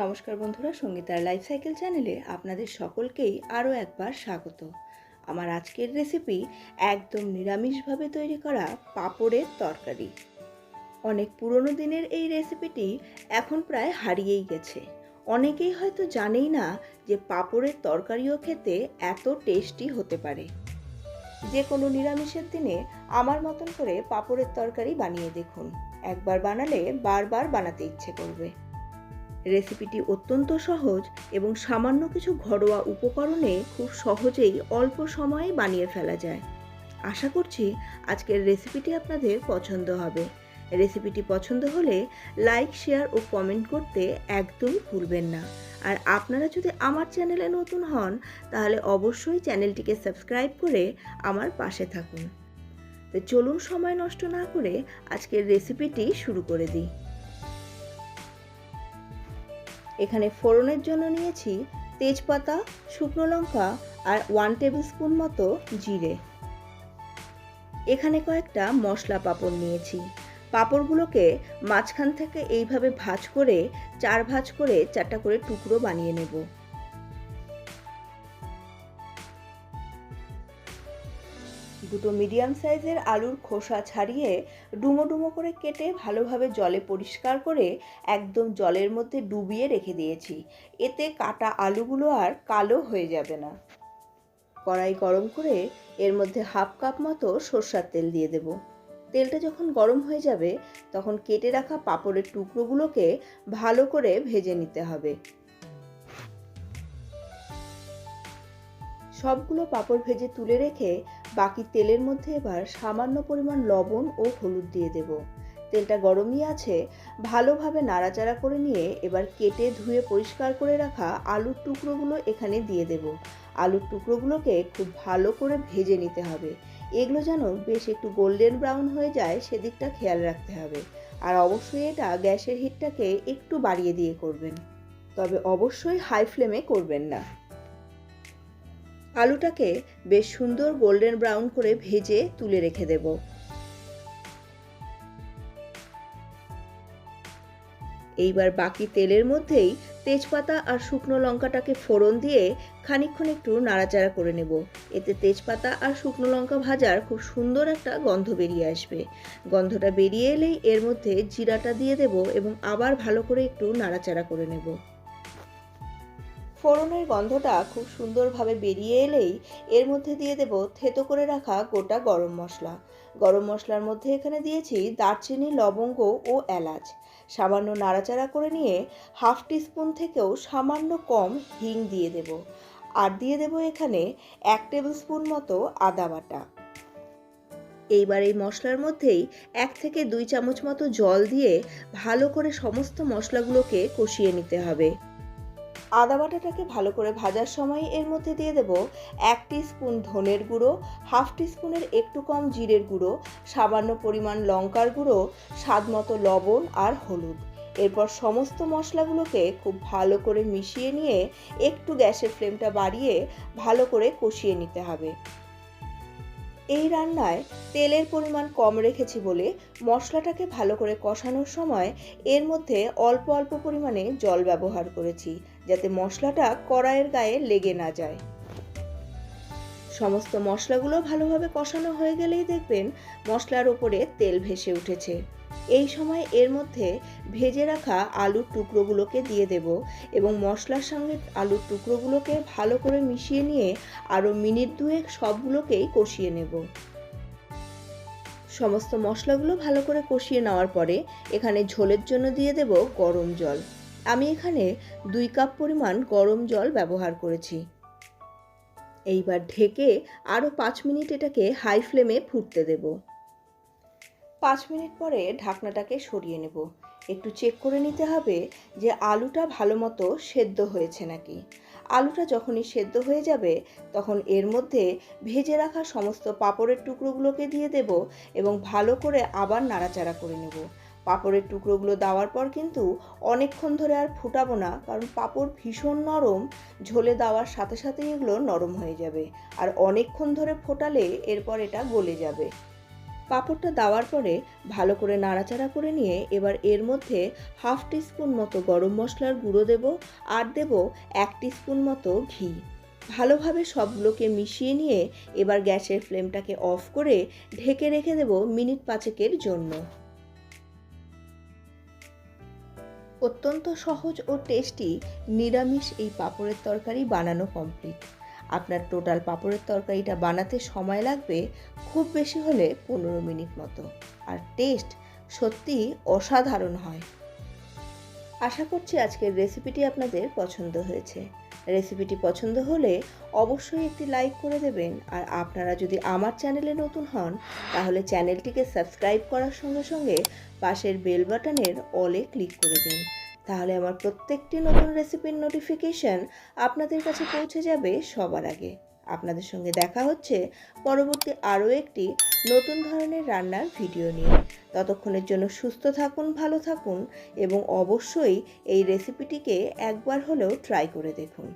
নমস্কার বন্ধুরা, সঙ্গীতার life cycle চ্যানেলে আপনাদের সকলকেই আরও একবার স্বাগত। আমার আজকের রেসিপি একদম নিরামিষভাবে তৈরি করা পাঁপড়ের তরকারি। অনেক পুরনো দিনের এই রেসিপিটি এখন প্রায় হারিয়েই গেছে। অনেকেই হয়তো জানেই না যে পাঁপড়ের তরকারিও খেতে এত টেস্টি হতে পারে। যে কোনো নিরামিষের দিনে আমার মতন করে পাঁপড়ের তরকারি বানিয়ে দেখুন। একবার বানালে বারবার বানাতে ইচ্ছে করবে। রেসিপিটি অত্যন্ত সহজ এবং সামান্য কিছু ঘরোয়া উপকরণে খুব সহজেই অল্প সময়ে বানিয়ে ফেলা যায়। আশা করছি আজকের রেসিপিটি আপনাদের পছন্দ হবে। রেসিপিটি পছন্দ হলে লাইক, শেয়ার ও কমেন্ট করতে একদমই ভুলবেন না। আর আপনারা যদি আমার চ্যানেলে নতুন হন, তাহলে অবশ্যই চ্যানেলটিকে সাবস্ক্রাইব করে আমার পাশে থাকুন। তো চলুন সময় নষ্ট না করে আজকের রেসিপিটি শুরু করে দিই। এখানে ফোড়নের জন্য নিয়েছি তেজপাতা, শুকনো লঙ্কা আর ওয়ান টেবিল স্পুন মতো জিরে। এখানে কয়েকটা মশলা পাপড় নিয়েছি। পাঁপড়গুলোকে মাঝখান থেকে এইভাবে ভাজ করে, চার ভাজ করে চারটা করে টুকরো বানিয়ে নেব। দুটো মিডিয়াম সাইজের আলুর খোসা ছাড়িয়ে ডুমো ডুমো করে কেটে ভালোভাবে জলে পরিষ্কার করে একদম জলের মধ্যে ডুবিয়ে রেখে দিয়েছি। এতে কাটা আলুগুলো আর কালো হয়ে যাবে না। কড়াই গরম করে এর মধ্যে হাফ কাপ মতো সর্ষার তেল দিয়ে দেব। তেলটা যখন গরম হয়ে যাবে, তখন কেটে রাখা পাঁপড়ের টুকরোগুলোকে ভালো করে ভেজে নিতে হবে। সবগুলো পাঁপড় ভেজে তুলে রেখে বাকি তেলের মধ্যে এবার সামান্য পরিমাণ লবণ ও হলুদ দিয়ে দেব। তেলটা গরমই আছে, ভালোভাবে নাড়াচাড়া করে নিয়ে এবার কেটে ধুয়ে পরিষ্কার করে রাখা আলুর টুকরোগুলো এখানে দিয়ে দেব। আলুর টুকরোগুলোকে খুব ভালো করে ভেজে নিতে হবে। এগুলো যেন বেশ একটু গোল্ডেন ব্রাউন হয়ে যায়, সেদিকটা খেয়াল রাখতে হবে। আর অবশ্যই এটা গ্যাসের হিটটাকে একটু বাড়িয়ে দিয়ে করবেন। তবে অবশ্যই হাই ফ্লেমে করবেন না। আলুটাকে বেশ সুন্দর গোল্ডেন ব্রাউন করে ভেজে তুলে রেখে দেব। এইবার বাকি তেলের মধ্যেই তেজপাতা আর শুকনো লঙ্কাটাকে ফোড়ন দিয়ে খানিক্ষণ একটু নাড়াচাড়া করে নেব। এতে তেজপাতা আর শুকনো লঙ্কা ভাজার খুব সুন্দর একটা গন্ধ বেরিয়ে আসবে। গন্ধটা বেরিয়ে এলেই এর মধ্যে জিরাটা দিয়ে দেব এবং আবার ভালো করে একটু নাড়াচাড়া করে নেব। ফোড়নের গন্ধটা খুব সুন্দরভাবে বেরিয়ে এলেই এর মধ্যে দিয়ে দেব থেতো করে রাখা গোটা গরম মশলা। গরম মশলার মধ্যে এখানে দিয়েছি দারচিনি, লবঙ্গ ও এলাচ। সামান্য নাড়াচাড়া করে নিয়ে হাফ টিস্পুন থেকেও সামান্য কম হিং দিয়ে দেব। আর দিয়ে দেব এখানে এক টেবিল স্পুন মতো আদা বাটা। এইবার এই মশলার মধ্যেই এক থেকে দুই চামচ মতো জল দিয়ে ভালো করে সমস্ত মশলাগুলোকে কষিয়ে নিতে হবে। আদা বাটাটাকে ভালো করে ভাজার সময় এর মধ্যে দিয়ে দেব এক স্পুন ধনের গুঁড়ো, হাফ স্পুনের একটু কম জিরের গুঁড়ো, সামান্য পরিমাণ লঙ্কার গুঁড়ো, স্বাদ মতো লবণ আর হলুদ। এরপর সমস্ত মশলাগুলোকে খুব ভালো করে মিশিয়ে নিয়ে একটু গ্যাসের ফ্লেমটা বাড়িয়ে ভালো করে কষিয়ে নিতে হবে। এই রান্নায় তেলের পরিমাণ কম রেখেছি বলে মশলাটাকে ভালো করে কষানোর সময় এর মধ্যে অল্প অল্প পরিমাণে জল ব্যবহার করেছি, যাতে মশলাটা কড়াইয়ের গায়ে লেগে না যায়। সমস্ত মশলাগুলো ভালোভাবে কষানো হয়ে গেলেই দেখবেন মশলার ওপরে তেল ভেসে উঠেছে। এই সময় এর মধ্যে ভেজে রাখা আলুর টুকরোগুলোকে দিয়ে দেব এবং মশলার সঙ্গে আলুর টুকরোগুলোকে ভালো করে মিশিয়ে নিয়ে আরও মিনিট দুয়েক সবগুলোকেই কষিয়ে নেব। সমস্ত মশলাগুলো ভালো করে কষিয়ে নেওয়ার পরে এখানে ঝোলের জন্য দিয়ে দেব গরম জল। আমি এখানে দুই কাপ পরিমাণ গরম জল ব্যবহার করেছি। এইবার ঢেকে আরও পাঁচ মিনিট এটাকে হাই ফ্লেমে ফুটতে দেব। পাঁচ মিনিট পরে ঢাকনাটাকে সরিয়ে নেব। একটু চেক করে নিতে হবে যে আলুটা ভালো মতো সেদ্ধ হয়েছে নাকি। আলুটা যখনই সেদ্ধ হয়ে যাবে, তখন এর মধ্যে ভেজে রাখা সমস্ত পাপড়ের টুকরোগুলোকে দিয়ে দেব এবং ভালো করে আবার নাড়াচাড়া করে নেব। পাপড়ের টুকরোগুলো দেওয়ার পর কিন্তু অনেকক্ষণ ধরে আর ফুটাবো না, কারণ পাপড় ভীষণ নরম, ঝোলে দেওয়ার সাথে সাথেই এগুলো নরম হয়ে যাবে। আর অনেকক্ষণ ধরে ফোটালে এরপর এটা গলে যাবে। পাঁপড়টা দেওয়ার পরে ভালো করে নাড়াচাড়া করে নিয়ে এবার এর মধ্যে হাফ টিস্পুন মতো গরম মশলার গুঁড়ো দেব আর দেব এক টিস্পুন মতো ঘি। ভালোভাবে সবগুলোকে মিশিয়ে নিয়ে এবার গ্যাসের ফ্লেমটাকে অফ করে ঢেকে রেখে দেব মিনিট পাঁচেকের জন্য। অত্যন্ত সহজ ও টেস্টি নিরামিষ এই পাঁপড়ের তরকারি বানানো কমপ্লিট আপনার টোটাল পাঁপড়ের তরকারিটা বানাতে সময় লাগবে খুব বেশি হলে পনেরো মিনিট মতো। আর টেস্ট সত্যি অসাধারণ হয়। আশা করছি আজকের রেসিপিটি আপনাদের পছন্দ হয়েছে। রেসিপিটি পছন্দ হলে অবশ্যই একটি লাইক করে দেবেন। আর আপনারা যদি আমার চ্যানেলে নতুন হন, তাহলে চ্যানেলটিকে সাবস্ক্রাইব করার সঙ্গে সঙ্গে পাশের বেল বাটনের অলে ক্লিক করে দিন। তাহলে আমার প্রত্যেকটি নতুন রেসিপির নোটিফিকেশান আপনাদের কাছে পৌঁছে যাবে সবার আগে। আপনাদের সঙ্গে দেখা হচ্ছে পরবর্তী আরও একটি নতুন ধরনের রান্নার ভিডিও নিয়ে। ততক্ষণের জন্য সুস্থ থাকুন, ভালো থাকুন এবং অবশ্যই এই রেসিপিটিকে একবার হলেও ট্রাই করে দেখুন।